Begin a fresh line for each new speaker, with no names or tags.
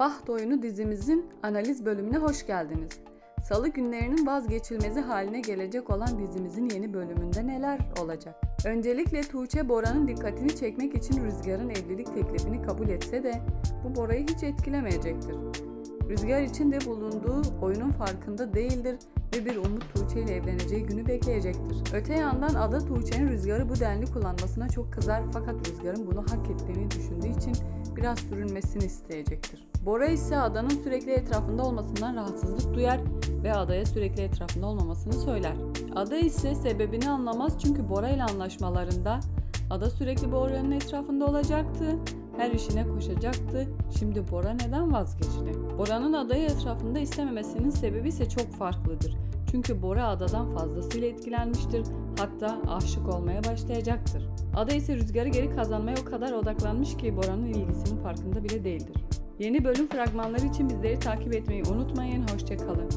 Baht Oyunu dizimizin analiz bölümüne hoş geldiniz. Salı günlerinin vazgeçilmezi haline gelecek olan dizimizin yeni bölümünde neler olacak? Öncelikle Tuğçe Bora'nın dikkatini çekmek için Rüzgar'ın evlilik teklifini kabul etse de bu Bora'yı hiç etkilemeyecektir. Rüzgar için de bulunduğu oyunun farkında değildir ve bir umut Tuğçe ile evleneceği günü bekleyecektir. Öte yandan Ada Tuğçe'nin Rüzgar'ı bu denli kullanmasına çok kızar fakat Rüzgar'ın bunu hak ettiğini düşündüğü için biraz sürünmesini isteyecektir. Bora ise Ada'nın sürekli etrafında olmasından rahatsızlık duyar ve Ada'ya sürekli etrafında olmamasını söyler. Ada ise sebebini anlamaz çünkü Bora ile anlaşmalarında Ada sürekli Bora'nın etrafında olacaktı. Her işine koşacaktı. Şimdi Bora neden vazgeçti? Bora'nın adayı etrafında istememesinin sebebi ise çok farklıdır. Çünkü Bora adadan fazlasıyla etkilenmiştir. Hatta aşık olmaya başlayacaktır. Ada ise rüzgarı geri kazanmaya o kadar odaklanmış ki Bora'nın ilgisinin farkında bile değildir. Yeni bölüm fragmanları için bizleri takip etmeyi unutmayın. Hoşçakalın.